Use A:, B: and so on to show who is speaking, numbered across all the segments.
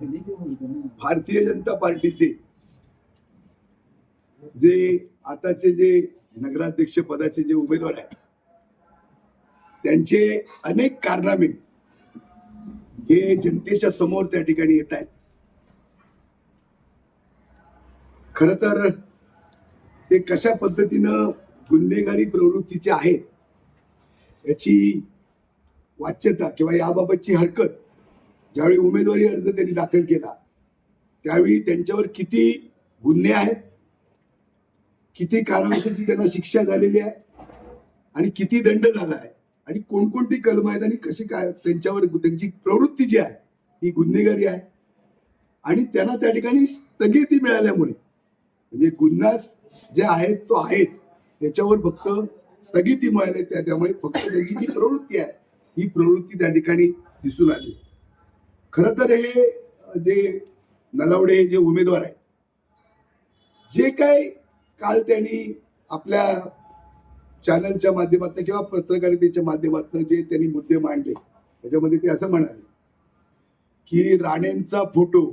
A: भारतीय जनता पार्टीचे जे आताचे जे नगराध्यक्ष पदाचे जे उमेदवार आहेत त्यांचे अनेक कारनामे हे जनतेच्या समोर त्या ठिकाणी येत आहेत. खर तर ते कशा पद्धतीनं गुन्हेगारी प्रवृत्तीचे आहेत याची वाच्यता किंवा याबाबतची हरकत ज्यावेळी उमेदवारी अर्ज त्यांनी दाखल केला त्यावेळी त्यांच्यावर किती गुन्हे आहेत किती कारावासाची त्यांना शिक्षा झालेली आहे आणि किती दंड झाला आहे आणि कोणकोणती कलम आहेत आणि कशी काय त्यांच्यावर त्यांची प्रवृत्ती जी आहे ही गुन्हेगारी आहे. आणि त्यांना त्या ठिकाणी स्थगिती मिळाल्यामुळे म्हणजे गुन्हा जे आहेत तो आहेच त्याच्यावर फक्त स्थगिती मिळाली त्या- त्यामुळे फक्त त्यांची जी प्रवृत्ती आहे ही प्रवृत्ती त्या ठिकाणी दिसून आली. खर तर हे जे नलावडे जे उमेदवार आहेत जे काय काल त्यांनी आपल्या चॅनलच्या माध्यमातून किंवा पत्रकारितेच्या माध्यमातून जे त्यांनी मुद्दे मांडले त्याच्यामध्ये ते असं म्हणाले की राणेंचा फोटो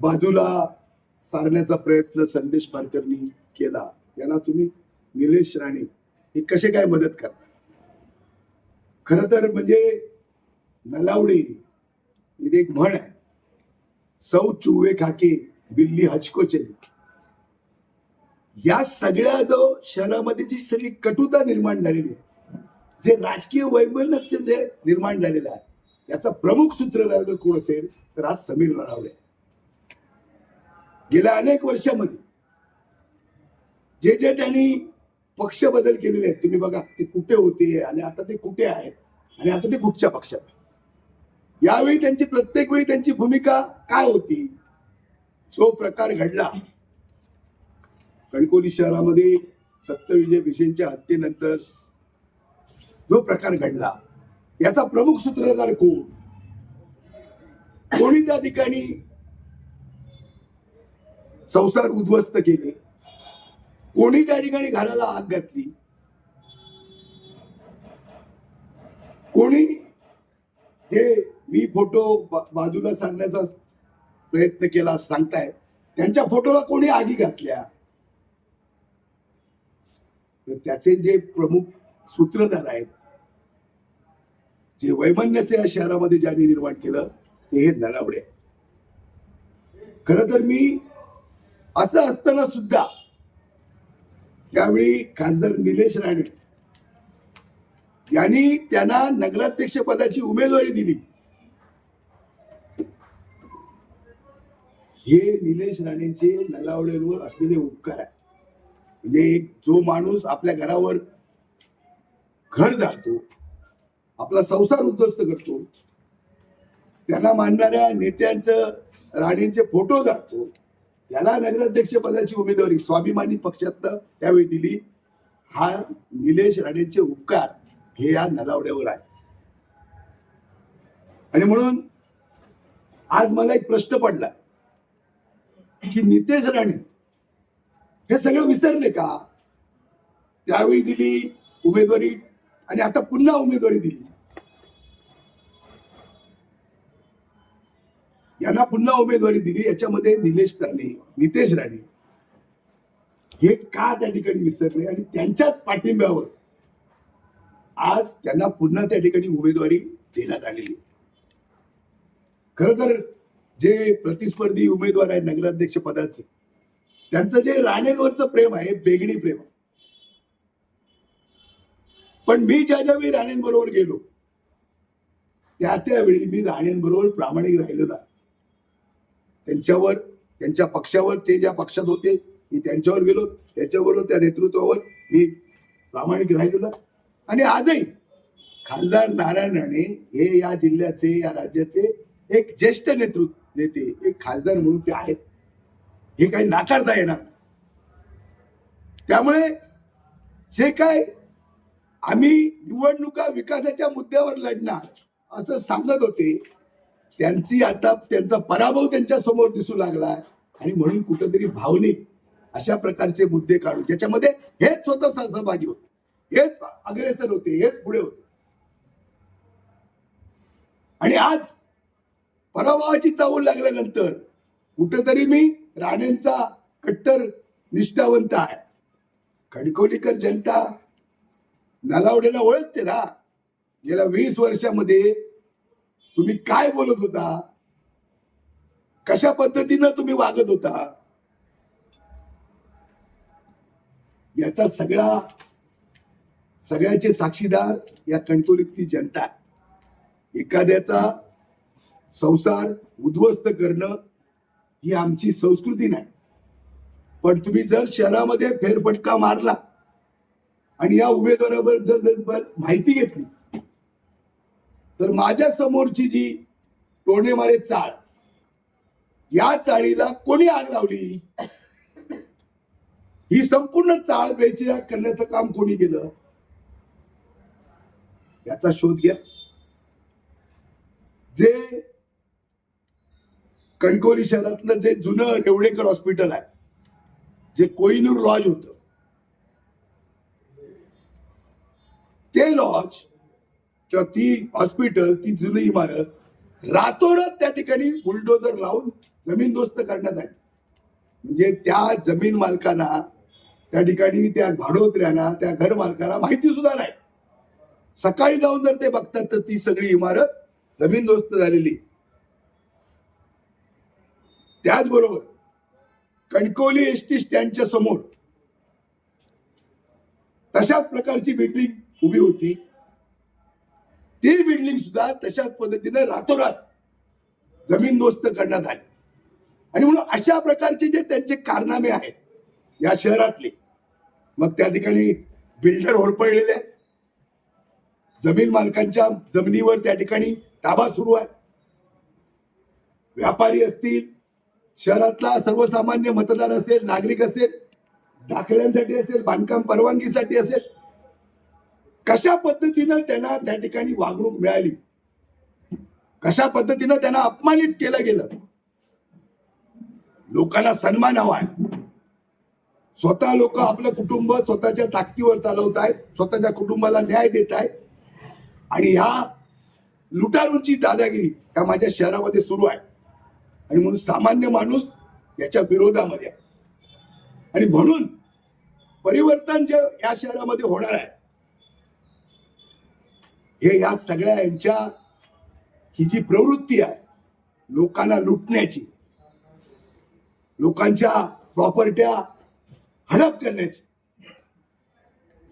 A: बाजूला सारण्याचा प्रयत्न संदेश पारकरनी केला त्यांना तुम्ही निलेश राणे हे कसे काय मदत करता खर तर म्हणजे नलावडी इथे एक म्हण आहे. सौ चुवे खाके बिल्ली हचकोचे. या सगळ्या जो शहरामध्ये जी सगळी कटुता निर्माण झालेली आहे जे राजकीय वैमनस्य जे निर्माण झालेलं आहे याचा प्रमुख सूत्रधार जर कोण असेल तर आज समीर नरावले गेल्या अनेक वर्षामध्ये जे जे त्यांनी पक्ष बदल केलेले आहेत. तुम्ही बघा ते कुठे होते आणि आता ते कुठे आहेत? आणि आता ते कुठच्या पक्षात यावेळी त्यांची प्रत्येक वेळी त्यांची भूमिका काय होती? जो प्रकार घडला. कणकोली शहरामध्ये सत्यविजय भिसेंच्या हत्येनंतर जो प्रकार घडला याचा प्रमुख सूत्रधार कोण? कोणी त्या ठिकाणी संसार उद्ध्वस्त केले? कोणी त्या ठिकाणी घराला आग घातली? कोणी? जे मी फोटो बाजूला सांगण्याचा प्रयत्न केला सांगताय सांगतायत त्यांच्या फोटोला कोणी आगी घातल्या? त्याचे जे प्रमुख सूत्रधार आहेत जे वैमनस्य या शहरामध्ये ज्यांनी निर्माण केलं ते हे नलावडे आहे खर तर मी असं असताना सुद्धा त्यावेळी खासदार निलेश राणे यांनी त्यांना नगराध्यक्ष पदाची उमेदवारी दिली. हे निलेश राणेंचे नलावडेंवर असलेले उपकार आहे म्हणजे जो माणूस आपल्या घरावर घर जाळतो आपला संसार उद्ध्वस्त करतो त्यांना मानणाऱ्या नेत्यांचं राणेंचे फोटो जाळतो त्याला नगराध्यक्ष पदाची उमेदवारी स्वाभिमानी पक्षातनं त्यावेळी दिली. हा निलेश राणेंचे उपकार हे या नदावड्यावर आहे आणि म्हणून आज मला एक प्रश्न पडला की नितेश राणे हे सगळं विसरले का? त्यावेळी दिली उमेदवारी आणि आता पुन्हा उमेदवारी दिली. त्यांना पुन्हा उमेदवारी दिली याच्यामध्ये निलेश राणे नितेश राणे. हे का त्या ठिकाणी विसरले? आणि त्यांच्याच पाठिंब्यावर आज त्यांना पुन्हा त्या ठिकाणी उमेदवारी देण्यात आलेली खर तर जे प्रतिस्पर्धी उमेदवार आहेत नगराध्यक्ष पदाचे त्यांचं जे राणेंवरचं प्रेम आहे बेगडी प्रेम आहे. पण मी ज्या ज्यावेळी राणेंबरोबर गेलो त्या त्यावेळी मी राणेंबरोबर प्रामाणिक राहिलो ना. त्यांच्यावर त्यांच्या पक्षावर ते ज्या पक्षात होते मी त्यांच्यावर गेलो त्याच्याबरोबर त्या नेतृत्वावर मी प्रामाणिक राहिलेलो आणि आजही खासदार नारायण राणे हे या जिल्ह्याचे या राज्याचे एक ज्येष्ठ नेतृत्व नेते एक खासदार म्हणून ते आहेत. हे काही नाकारता येणार नाही. त्यामुळे जे काय आम्ही निवडणुका विकासाच्या मुद्द्यावर लढणार असं सांगत होते त्यांची आता त्यांचा पराभव त्यांच्यासमोर दिसू लागला आणि म्हणून कुठंतरी भावनिक अशा प्रकारचे मुद्दे काढू ज्याच्यामध्ये हेच स्वतः सहभागी होते. हेच अग्रेसर होते हेच पुढे होते. आणि आज पराभवाची चावल लागल्यानंतर कुठंतरी मी राणेंचा कट्टर निष्ठावंत आहे. खडकोलीकर जनता नलावडेला ओळखते ना? गेल्या वीस वर्षामध्ये तुम्ही काय बोलत होता? कशा पद्धतीनं तुम्ही वागत होता? याचा सगळा सगळ्याचे साक्षीदार या कणकोलीतली जनता एखाद्याचा संसार उद्ध्वस्त करणं ही आमची संस्कृती नाही. पण तुम्ही जर शहरामध्ये फेरफटका मारला आणि या उमेदवाराबद्दल जर माहिती घेतली तर माझ्या समोरची जी टोणेमारे चाळ या चाळीला कोणी आग लावली? ही संपूर्ण चाळ बेचिराग करण्याचं काम कोणी केलं? याचा शोध घ्या. जे कणकवली शहरातलं जे जुनं रेवडेकर हॉस्पिटल आहे जे कोहिनूर लॉज होत ते लॉज किंवा ती हॉस्पिटल ती जुनी इमारत रातोरात त्या ठिकाणी बुलडोजर लावून जमीनदोस्त करण्यात आली. म्हणजे त्या जमीन मालकांना त्या ठिकाणी त्या भाडोत्र्यांना त्या घर मालकांना माहिती सुद्धा नाही. सकाळी जाऊन जर ते बघतात तर ती सगळी इमारत जमीनदोस्त झालेली. त्याचबरोबर कणकवली एस टी स्टँडच्या समोर तशाच प्रकारची बिल्डिंग उभी होती. ती बिल्डिंग सुद्धा तशाच पद्धतीने रातोरात जमीन दोस्त करण्यात आली. आणि म्हणून अशा प्रकारचे जे त्यांचे कारनामे आहेत या शहरातले मग त्या ठिकाणी बिल्डर होरपळलेले आहेत. जमीन मालकांच्या जमिनीवर त्या ठिकाणी ताबा सुरू आहे. व्यापारी असतील शहरातला सर्वसामान्य मतदार असेल नागरिक असेल दाखल्यांसाठी असेल बांधकाम परवानगीसाठी असेल कशा पद्धतीनं त्यांना त्या ठिकाणी वागणूक मिळाली? कशा पद्धतीनं त्यांना अपमानित केलं गेलं? लोकांना सन्मान हवा आहे. स्वतः लोक आपलं कुटुंब स्वतःच्या ताकदीवर चालवत आहेत स्वतःच्या कुटुंबाला न्याय देत आहेत. आणि ह्या लुटारूंची दादागिरी ह्या माझ्या शहरामध्ये सुरू आहे. आणि म्हणून सामान्य माणूस याच्या विरोधामध्ये आहे. आणि म्हणून परिवर्तन जे या शहरामध्ये होणार आहे हे या सगळ्या यांच्या ही जी प्रवृत्ती आहे लोकांना लुटण्याची लोकांच्या प्रॉपर्ट्या हडप करण्याची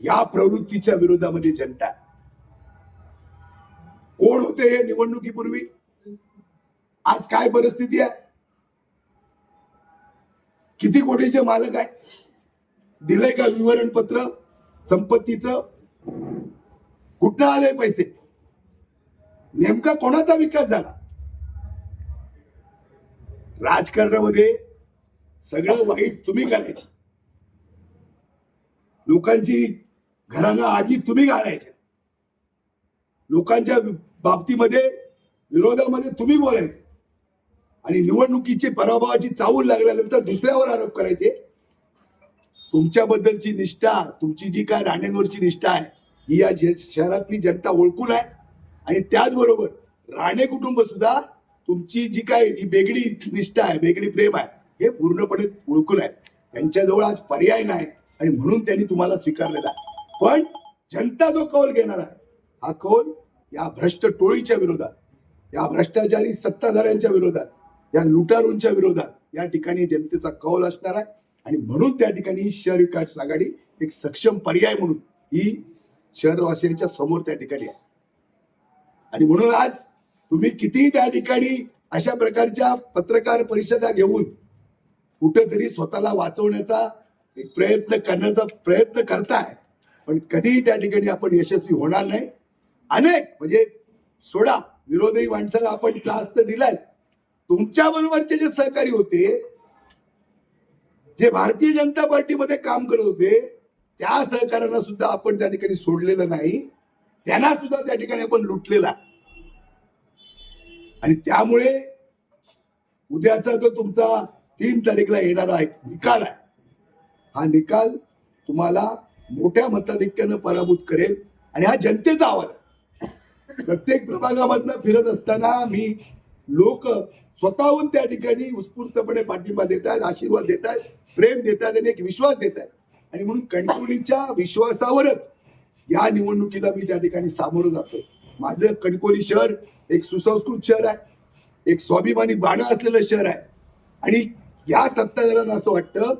A: या प्रवृत्तीच्या विरोधामध्ये जनता आहे. कोण होते हे निवडणुकीपूर्वी? आज काय परिस्थिती आहे? किती कोटीचे मालक आहे? दिलंय का विवरणपत्र? संपत्तीचं? कुठनं आले पैसे? नेमका कोणाचा विकास झाला? राजकारणामध्ये सगळं वाईट तुम्ही करायचे. लोकांची घरांना आगी तुम्ही घालायच्या लोकांच्या बाबतीमध्ये विरोधामध्ये तुम्ही बोलायचे. आणि निवडणुकीची पराभवाची चावूल लागल्यानंतर दुसऱ्यावर आरोप करायचे. तुमच्याबद्दलची निष्ठा तुमची जी काय राणेंवरची निष्ठा आहे ही या शहरातली जनता ओळखून आहे. आणि त्याचबरोबर राणे कुटुंब सुद्धा तुमची जी काय ही वेगळी निष्ठा आहे वेगळी प्रेम आहे हे पूर्णपणे ओळखून आहे त्यांच्याजवळ आज पर्याय नाही आणि म्हणून त्यांनी तुम्हाला स्वीकारलेला आहे. पण जनता जो कौल घेणार आहे हा कौल या भ्रष्ट टोळीच्या विरोधात या भ्रष्टाचारी सत्ताधाऱ्यांच्या विरोधात या लुटारूंच्या विरोधात या ठिकाणी जनतेचा कौल असणार आहे. आणि म्हणून त्या ठिकाणी ही शहर विकास आघाडी एक सक्षम पर्याय म्हणून ही शहरवासियांच्या समोर त्या ठिकाणी आहे. आणि म्हणून आज तुम्ही किती त्या ठिकाणी अशा प्रकारच्या पत्रकार परिषदा घेऊन कुठेतरी स्वतःला वाचवण्याचा एक प्रयत्न करण्याचा प्रयत्न करताय पण कधीही त्या ठिकाणी आपण यशस्वी होणार नाही. अनेक म्हणजे सोडा विरोधी माणसाला आपण त्रास तर दिलाय. तुमच्या बरोबरचे जे सहकारी होते जे भारतीय जनता पार्टीमध्ये काम करत होते त्या सहकाऱ्यांना सुद्धा आपण त्या ठिकाणी सोडलेलं नाही. त्यांना सुद्धा त्या ठिकाणी आपण लुटलेला. आहे. आणि त्यामुळे उद्याचा जो तुमचा तीन तारीखला येणारा एक निकाल आहे हा निकाल तुम्हाला मोठ्या मताधिक्यानं पराभूत करेल आणि हा जनतेचा आवाज आहे. प्रत्येक प्रभागामधनं फिरत असताना मी लोक स्वतःहून त्या ठिकाणी उत्स्फूर्तपणे पाठिंबा देत आहेत आशीर्वाद देत आहेत प्रेम देत आहेत आणि एक विश्वास देत आहेत आणि म्हणून कणकवलीच्या विश्वासावरच या निवडणुकीला मी त्या ठिकाणी सामोरं जातोय. माझं कणकोली शहर एक सुसंस्कृत शहर आहे एक स्वाभिमानी बाणं असलेलं शहर आहे. आणि या सत्ताधाऱ्यांना असं वाटतं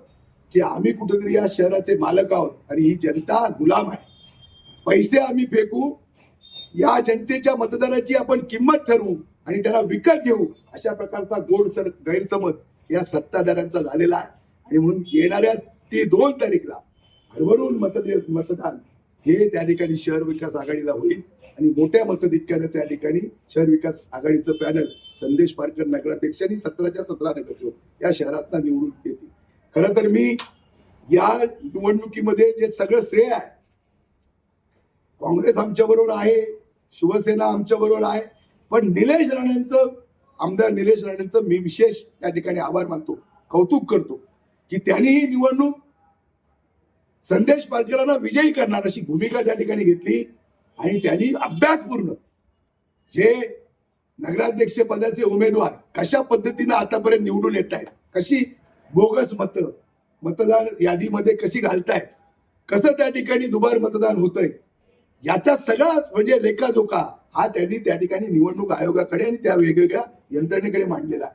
A: की आम्ही कुठेतरी या शहराचे मालक आहोत आणि ही जनता गुलाम आहे. पैसे आम्ही फेकू या जनतेच्या मतदाराची आपण किंमत ठरवू आणि त्याला विकत घेऊ अशा प्रकारचा गोड सर गैरसमज या सत्ताधाऱ्यांचा झालेला आहे. आणि म्हणून येणाऱ्या ती दोन तारीखला भरभरून मतदे मतदान हे त्या ठिकाणी शहर विकास आघाडीला होईल आणि मोठ्या मतदिक्यानं त्या ठिकाणी शहर विकास आघाडीचं पॅनल संदेश पारकर नगराध्यक्ष आणि सतराच्या सतरा नगरसेवक या शहरात निवडून येतील. खरं तर मी या निवडणुकीमध्ये जे सगळं श्रेय आहे काँग्रेस आमच्या बरोबर आहे शिवसेना आमच्या बरोबर आहे पण निलेश राणेंचं आमदार निलेश राणेंचं मी विशेष त्या ठिकाणी आभार मानतो कौतुक करतो. की त्यांनी ही निवडणूक संदेश पारकरांना विजयी करणार अशी भूमिका त्या ठिकाणी घेतली आणि त्यांनी अभ्यासपूर्ण जे नगराध्यक्ष पदाचे उमेदवार कशा पद्धतीनं आतापर्यंत निवडून येत आहेत कशी बोगस मतं मतदार यादीमध्ये कशी घालतायत कसं त्या ठिकाणी दुबार मतदान होतंय याचा सगळाच म्हणजे लेखाजोखा हा त्यांनी त्या ठिकाणी निवडणूक आयोगाकडे आणि त्या वेगवेगळ्या यंत्रणेकडे मांडलेला आहे.